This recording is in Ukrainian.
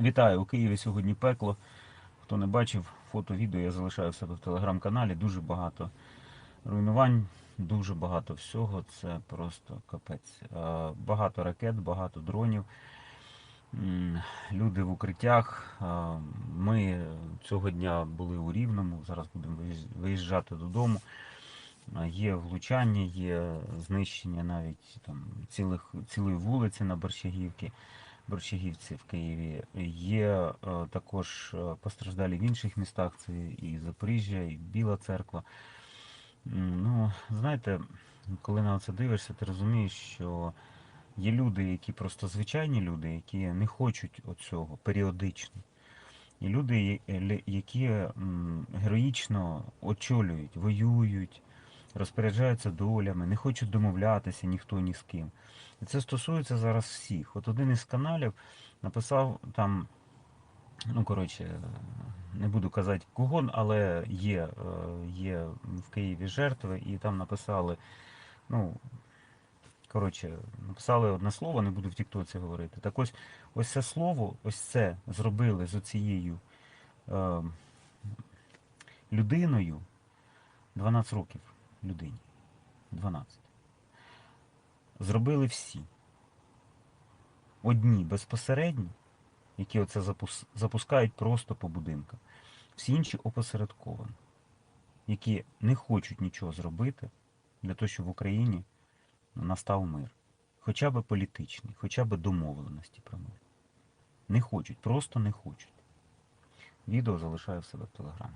Вітаю у Києві сьогодні пекло. Хто не бачив фото, відео я залишаю в себе в телеграм-каналі. Дуже багато руйнувань, дуже багато всього. Це просто капець. Е, Багато ракет, багато дронів. Люди в укриттях. Е, Ми цього дня були у Рівному. Зараз будемо виїжджати додому. Е, Є влучання, є знищення навіть там цілих, цілої вулиці на Борщагівці. Борщагівці в Києві. Є е, також е, постраждалі в інших містах, це і Запоріжжя, і Біла церква. Ну, знаєте, коли на це дивишся, ти розумієш, що є люди, які просто звичайні люди, які не хочуть оцього періодично. І люди, які героїчно очолюють, воюють, розпоряджаються долями, не хочуть домовлятися ніхто ні з ким. І це стосується зараз всіх. От один із каналів написав там, ну коротше, не буду казати кого, але є, е, є в Києві жертви, і там написали, ну, коротше, написали одне слово, не буду в Тіктоці говорити. Так ось ось це слово, ось це зробили з оцією е, людиною 12 років людині. 12 зробили всі. Одні безпосередні, які оце запус- запускають просто по будинкам. Всі інші опосередковані, які не хочуть нічого зробити для того, щоб в Україні настав мир. Хоча б політичний, хоча б домовленості про мир. Не хочуть, просто не хочуть. Відео залишаю в себе в телеграмі.